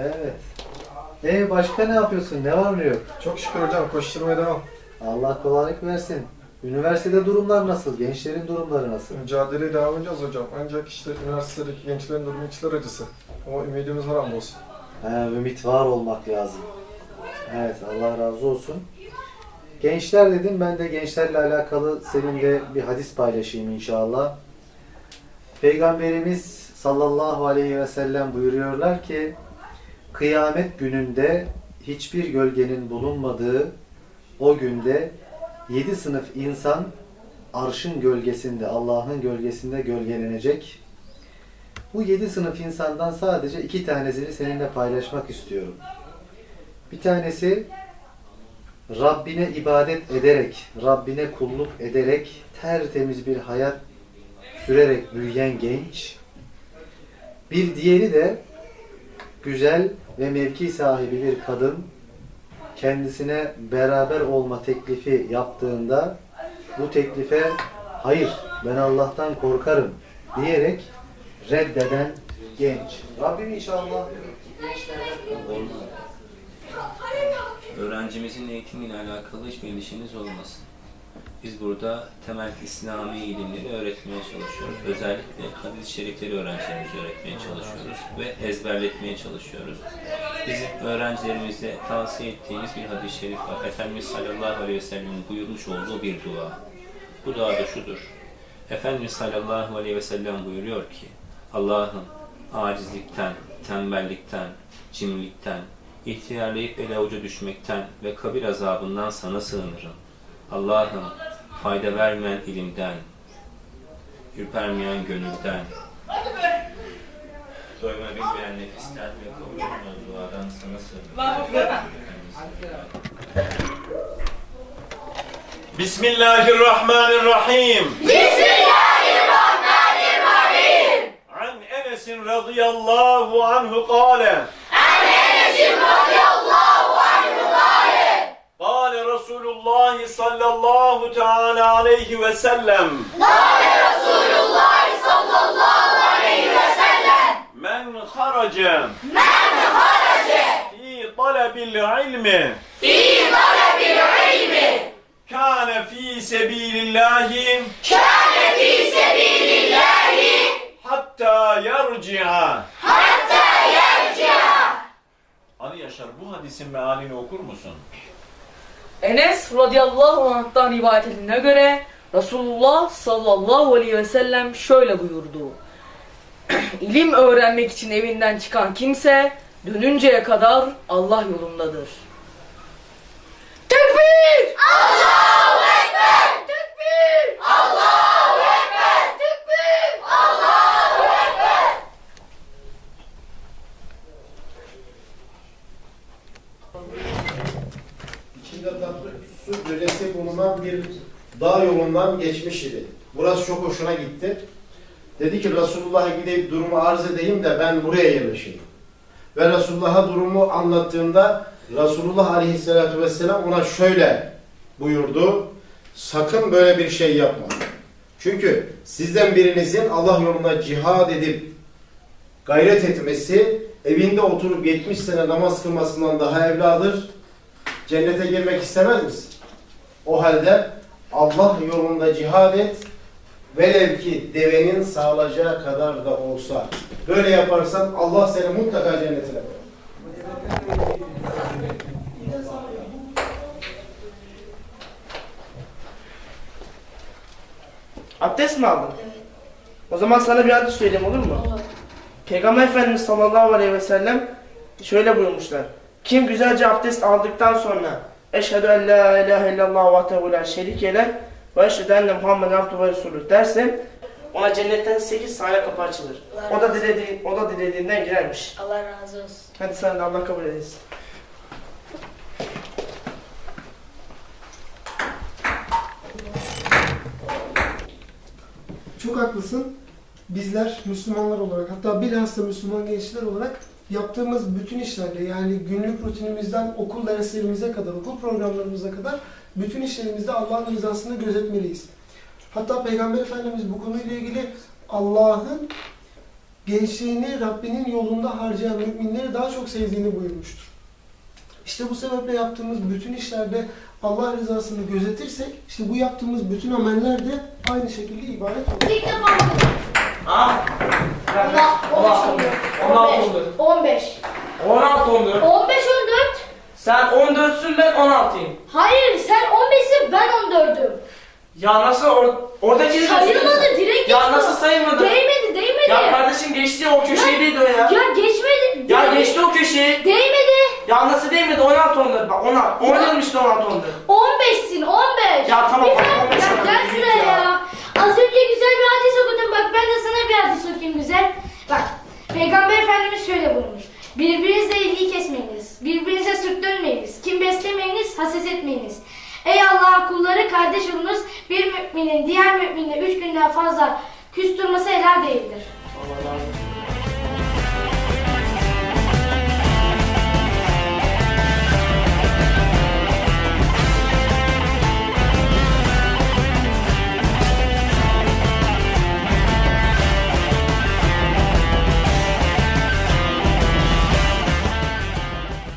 Evet. E başka ne yapıyorsun? Ne var ne yok? Çok şükür hocam koşturmaya devam. Allah kolaylık versin. Üniversitede durumlar nasıl? Gençlerin durumları nasıl? Mücadeleye devam edeceğiz hocam. Ancak işte üniversitedeki gençlerin durumu içler acısı. O ümidimiz haram olsun. He, ümit var olmak lazım. Evet Allah razı olsun. Gençler dedim ben de gençlerle alakalı seninle bir hadis paylaşayım inşallah. Peygamberimiz sallallahu aleyhi ve sellem buyuruyorlar ki kıyamet gününde hiçbir gölgenin bulunmadığı o günde yedi sınıf insan arşın gölgesinde, Allah'ın gölgesinde gölgelenecek. Bu yedi sınıf insandan sadece iki tanesini seninle paylaşmak istiyorum. Bir tanesi Rabbine ibadet ederek, Rabbine kulluk ederek tertemiz bir hayat sürerek büyüyen genç. Bir diğeri de güzel ve mevki sahibi bir kadın kendisine beraber olma teklifi yaptığında bu teklife hayır ben Allah'tan korkarım diyerek reddeden genç. Rabbim inşallah gençlerden. Öğrencimizin eğitimiyle alakalı hiçbir endişeniz olmasın. Biz burada temel İslami ilimleri öğretmeye çalışıyoruz. Özellikle hadis-i şerifleri öğrencilerimize öğretmeye çalışıyoruz ve ezberletmeye çalışıyoruz. Bizim öğrencilerimize tavsiye ettiğimiz bir hadis-i şerif var. Efendimiz sallallahu aleyhi ve sellem'in buyurmuş olduğu bir dua. Bu dua da şudur. Efendimiz sallallahu aleyhi ve sellem buyuruyor ki Allah'ım acizlikten, tembellikten, cimrilikten, ihtiyarlayıp ele avuca düşmekten ve kabir azabından sana sığınırım. Allah'ım Fayda vermeyen ilimden, ürpermeyen gönülden, doyma bilmeyen nefisten ve kabul duadan sana sığınırım. Bismillahirrahmanirrahim. Bismillahirrahmanirrahim. An Enes radıyallahu anhu kâle. An Enes radıyallahu Resulullah sallallahu teala aleyhi ve sellem. Kâle Resulullah sallallahu aleyhi ve sellem. Men harace. Men harace. Fi talebil ilmi. Fi talebil ilmi. Kâne fi sebilillahi. Kâne fi sebilillahi. Hatta yarci'a. Hatta yarci'a. Ali Yaşar bu hadisin mealini okur musun? Enes radıyallahu anh'tan rivayet edildiğine göre Resulullah sallallahu aleyhi ve sellem şöyle buyurdu. İlim öğrenmek için evinden çıkan kimse dönünceye kadar Allah yolundadır. Su göcesi bulunan bir dağ yolundan geçmiş idi. Burası çok hoşuna gitti. Dedi ki Resulullah'a gidip durumu arz edeyim de ben buraya yerleşeyim. Ve Resulullah'a durumu anlattığında Resulullah Aleyhisselatü Vesselam ona şöyle buyurdu. Sakın böyle bir şey yapma. Çünkü sizden birinizin Allah yolunda cihad edip gayret etmesi evinde oturup 70 sene namaz kılmasından daha evladır. Cennete girmek istemez misin? O halde Allah yolunda cihad et. Velev ki devenin sağlayacağı kadar da olsa. Böyle yaparsan Allah seni mutlaka cennetine koyar. Abdest mi aldın? O zaman sana bir hadis söyleyeyim olur mu? Peygamber Efendimiz sallallahu aleyhi ve sellem şöyle buyurmuşlar. Kim güzelce abdest aldıktan sonra Eşhedü en la ilahe illallah vahdehu la şerike leh ve eşhedü enne Muhammeden abduhu ve resulü derse ona cennetten 8 tane kapı açılır. O da dilediği, o da dilediğinden girermiş. Allah razı olsun. Hadi sen de Allah kabul edesin. Çok haklısın. Bizler Müslümanlar olarak hatta bilhassa Müslüman gençler olarak yaptığımız bütün işlerle yani günlük rutinimizden okul derslerimize kadar, okul programlarımıza kadar bütün işlerimizde Allah'ın rızasını gözetmeliyiz. Hatta Peygamber Efendimiz bu konuyla ilgili Allah'ın gençliğini Rabbinin yolunda harcayan müminleri daha çok sevdiğini buyurmuştur. İşte bu sebeple yaptığımız bütün işlerde Allah rızasını gözetirsek, işte bu yaptığımız bütün ameller de aynı şekilde ibadet olur. İlk defa okudum. Ah. Allah 15 14. 15. 16 14. 15 14. Sen 14'sün ben 16'yım. Hayır sen 15'sin ben 14'üm. Ya nasıl or Sayılmadı direkt Ya geçti. nasıl sayılmadı? Değmedi değmedi. Ya kardeşim geçti o köşedeydi o ya. Ya geçmedi. Ya değmedi. geçti o köşeyi. Değmedi. Ya nasıl değmedi 16 14 bak 16. 10 demişti 16 14. 15'sin 15. Ya tamam, Bir bak, bak, 15 ya gel şuraya ya. ya. Az önce güzel bir hadis okudum. Bak ben de sana bir hadis okuyayım güzel. Bak Peygamber Efendimiz şöyle buyurmuş. Birbirinizle ilgi kesmeyiniz. Birbirinize sırt dönmeyiniz. Kim beslemeyiniz, haset etmeyiniz. Ey Allah'ın kulları kardeş olunuz. Bir müminin diğer müminle üç günden fazla küstürmesi helal değildir. Allah.